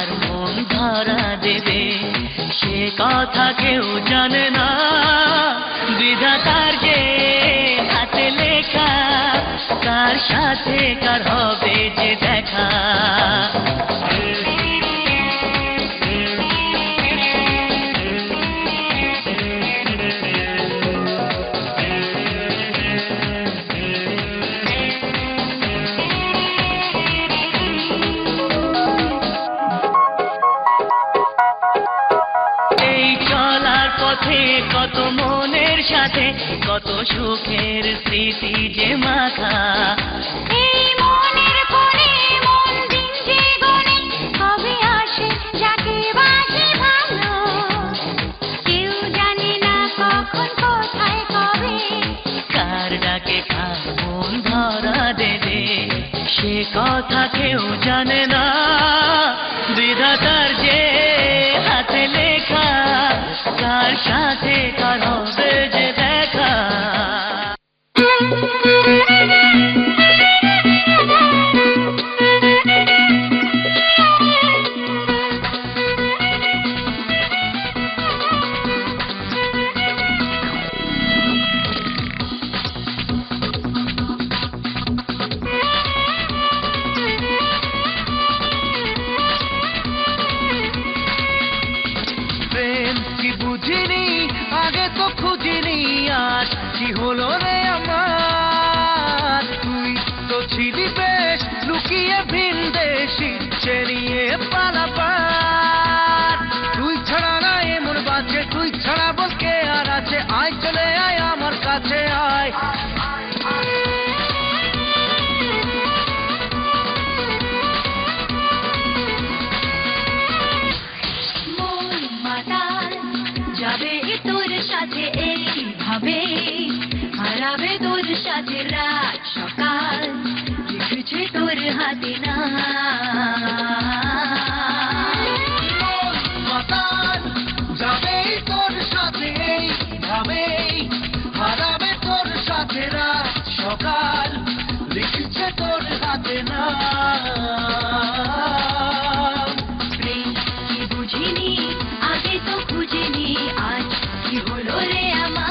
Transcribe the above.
আর মন ধরা দেবে। সে কথা কেউ জানে না। বিধাতার যে হাতে লেখা কার সাথে কার হবে যে দেখা? কত মনের সাথে কত সুখের স্মৃতি যে দেবে সে কথা কেউ জানে না। বিধাতার যে হাতে কার সাথে কার তো খুঁজিনি আর কি হলো রে আমার। তুই তো ছিলি বেশ লুকিয়ে ভিন দেশি চেনিয়ে পালাপার সকাল লিখছে তোর হাতে না। বুঝিনি? আগে তো খুঁজিনি। আজ কি হলো রে আমার?